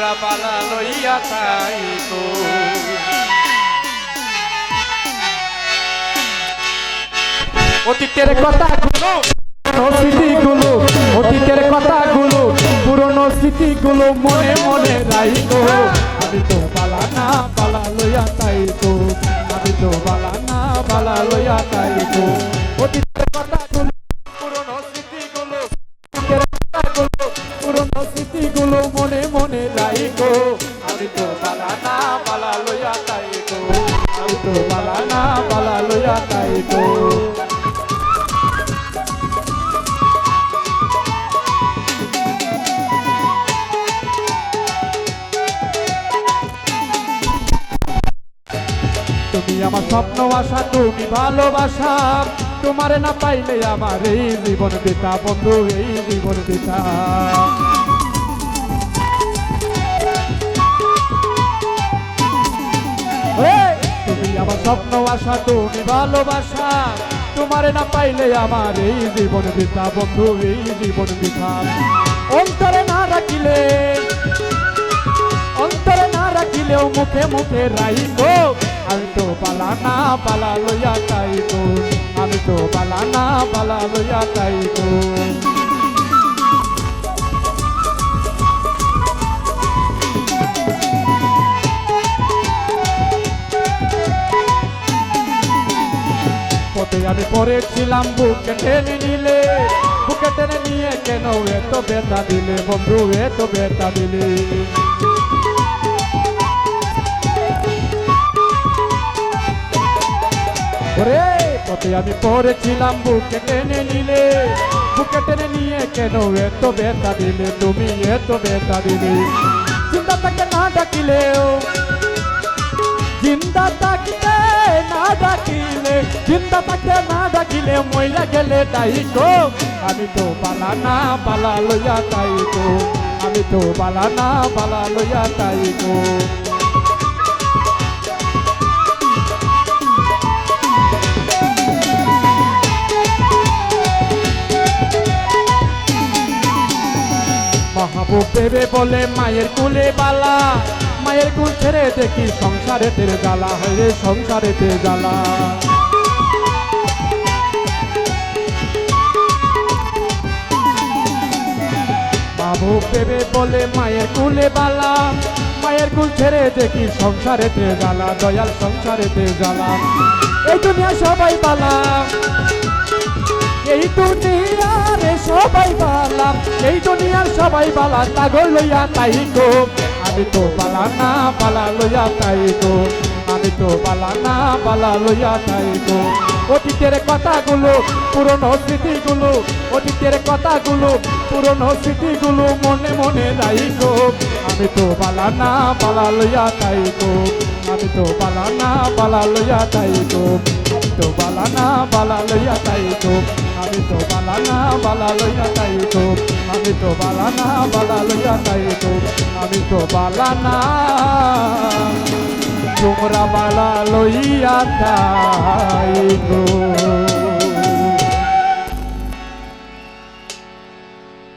তোমরা বালা লইয়া গো অতীতের কথাগুলো স্মৃতিগুলো, অতীতের কথাগুলো, পুরনো স্মৃতিগুলো মনে মনে রাইগো আমি তো বালা না বালা লইয়া তাই গো আমি তো বালা না বালা লইয়া তাই তো আমি তো বালা না বালা লইয়া তাই গো তুমি আমার স্বপ্ন আশা, তুমি ভালোবাসা। তোমারে না পাইলে আমার এই জীবন দিতা বন্ধু, এই জীবন দিতা স্বপ্ন, আশা, তুমি ভালোবাসা। তোমারে না পাইলে আমার এই জীবন দিতা বন্ধু, এই জীবন দিতা অন্তরে না রাখিলে, অন্তরে না রাখিলেও মুখে মুখে রাইগো আমি তো পালা না পালা লইয়া তাইগো আমি তো পালা না পালা লইয়া তাইগো আমি পড়েছিলাম, বুকে টেনে নিলে, বুকে টেনে নিয়ে কেন এত বেতা দিলে? বন্ধু, এত বেতা দিলে। ওরে পথে আমি পড়েছিলাম, বুকে টেনে নিলে, বুকে টেনে নিয়ে কেন এত বেতা দিলে? তুমি এত বেতা দিলে। চিন্তা তাকে না ডাকিলেও না ডাকিলে জিন্দা থাকতে না ডাকিলে মইলা গেলে তাইকো আমি তো বালা না, বালা লইয়া তাইকো আমি তো বালা না, বালা লইয়া তাইকো মাহবুব দেবে বলে মায়ের কুলে বালা। মায়ের কুল ছেড়ে দেখি সংসারে তেরে জ্বালা, হয় রে সংসারে তে জ্বালা। মাহবুব দেবে বলে মায়ের কুলে বালা। মায়ের কুল ছেড়ে দেখি সংসারে তে জ্বালা, দয়াল সংসারে তে জ্বালা। এই দুনিয়া সবাই বালা। এই দুনিয়ারে সবাই বালা। এই দুনিয়ার সবাই বালা তাগর লইয়া তাই গো। আমি তো বালা না, বালা লইয়া তাই গো। আমি তো বালা না, বালা লইয়া তাই গো। অতীতের কথাগুলো, পুরনো স্মৃতিগুলো, অতীতের কথাগুলো, পুরনো স্মৃতিগুলো মনে মনে রাই গো আমি তো বালা না, বালা লইয়া তাই গো আমি তো বালা না, বালা লইয়া তাই গো আমি তো বালা না, বালা লইয়া তাই গো আমি তো বালা না, বালা লইয়া তাই গো আমি তো বালা না, বালা লইয়া তাই গো আমি তো বালা না। তোমরা বালা লইয়া তাই গো।